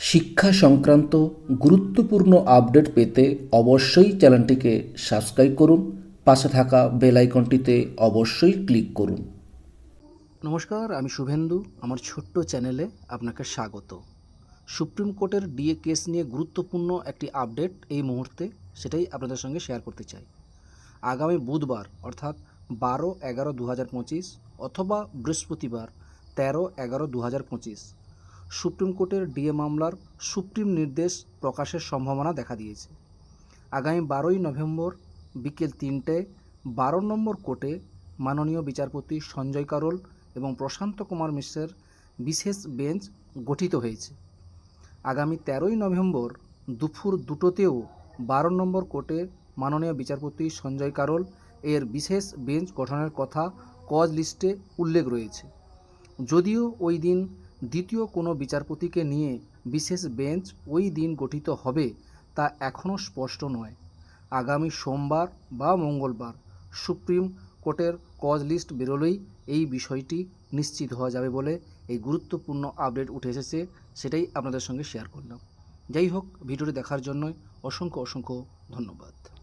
শিক্ষা সংক্রান্ত গুরুত্বপূর্ণ আপডেট পেতে অবশ্যই চ্যানেলটিকে সাবস্ক্রাইব করুন, পাশে থাকা বেল আইকনটিতে অবশ্যই ক্লিক করুন। নমস্কার, আমি শুভেন্দু, আমার ছোট্ট চ্যানেলে আপনাকে স্বাগত। সুপ্রিম কোর্টের ডিএ কেস নিয়ে গুরুত্বপূর্ণ একটি আপডেট এই মুহূর্তে সেটাই আপনাদের সঙ্গে শেয়ার করতে চাই। আগামী বুধবার, অর্থাৎ বারো এগারো দু হাজার পঁচিশ অথবা বৃহস্পতিবার তেরো এগারো দু হাজার পঁচিশ সুপ্রিম কোর্টের ডিএ মামলার সুপ্রিম নির্দেশ প্রকাশের সম্ভাবনা দেখা দিয়েছে। আগামী বারোই নভেম্বর বিকেল তিনটে বারো নম্বর কোর্টে মাননীয় বিচারপতি সঞ্জয় কারোল এবং প্রশান্ত কুমার মিশ্রের বিশেষ বেঞ্চ গঠিত হয়েছে। আগামী তেরোই নভেম্বর দুপুর দুটোতেও বারো নম্বর কোর্টে মাননীয় বিচারপতি সঞ্জয় কারোল এর বিশেষ বেঞ্চ গঠনের কথা কজ লিস্টে উল্লেখ রয়েছে। যদিও ওই দিন দ্বিতীয় কোনো বিচারপতিকে নিয়ে বিশেষ বেঞ্চ ওই দিন গঠিত হবে তা এখনও স্পষ্ট নয়। আগামী সোমবার বা মঙ্গলবার সুপ্রিম কোর্টের কজ লিস্ট বেরোলেই এই বিষয়টি নিশ্চিত হওয়া যাবে বলে এই গুরুত্বপূর্ণ আপডেট উঠে এসেছে, সেটাই আপনাদের সঙ্গে শেয়ার করলাম। যাই হোক, ভিডিওটি দেখার জন্য অসংখ্য অসংখ্য ধন্যবাদ।